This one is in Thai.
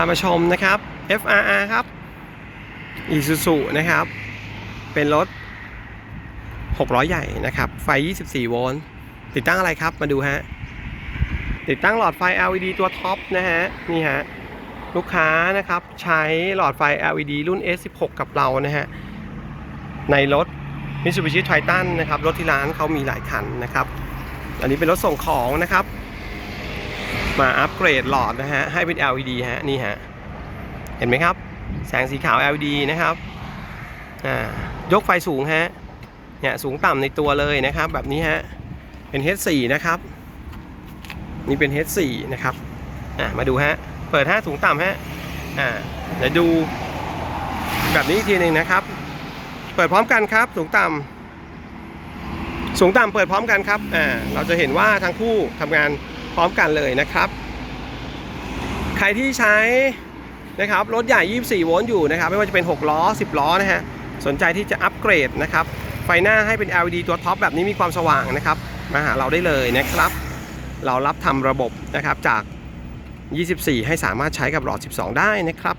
ามาชมนะครับ FRR ครับ Isuzu นะครับ เป็นรถ 600 ใหญ่นะครับ ไฟ 24 โวลต์ ติดตั้งอะไรครับ มาดูฮะ ติดตั้งหลอดไฟ LED ตัวท็อปนะฮะ นี่ฮะ ลูกค้านะครับ ใช้หลอดไฟ LED รุ่น S16 กับเรานะฮะ ในรถ Mitsubishi Triton นะครับ รถที่ร้านเขามีหลายคันนะครับ อันนี้เป็นรถส่งของนะครับ มาอัปเกรดหลอดนะฮะให้เป็น LED ฮะนี่ฮะเห็นไหมครับ แสงสีขาว LED นะครับอ่ายกไฟสูงฮะเนี่ยสูงต่ำในตัวเลยนะครับ แบบนี้ฮะเป็น H4 นะครับ นี่เป็น H4 นะครับอะมาดูฮะเปิด5สูงต่ำฮะอ่าเดี๋ยวดูแบบนี้อีกทีหนึ่งนะครับ เปิดพร้อมกันครับสูงต่ำสูงต่ำเปิดพร้อมกันครับอ่าเราจะเห็นว่าทั้งคู่ทำงาน พร้อมกันเลยนะครับ ใครที่ใช้นะครับรถใหญ่ 24 โวลต์อยู่นะครับ ไม่ว่าจะเป็น 6 ล้อ 10 ล้อนะฮะสนใจที่จะอัปเกรดนะครับ ไฟหน้าให้เป็น LED ตัวท็อปแบบนี้มีความสว่างนะครับ มาหาเราได้เลยนะครับ เรารับทำระบบนะครับจาก 24 ให้สามารถใช้กับหลอด 12 ได้นะครับ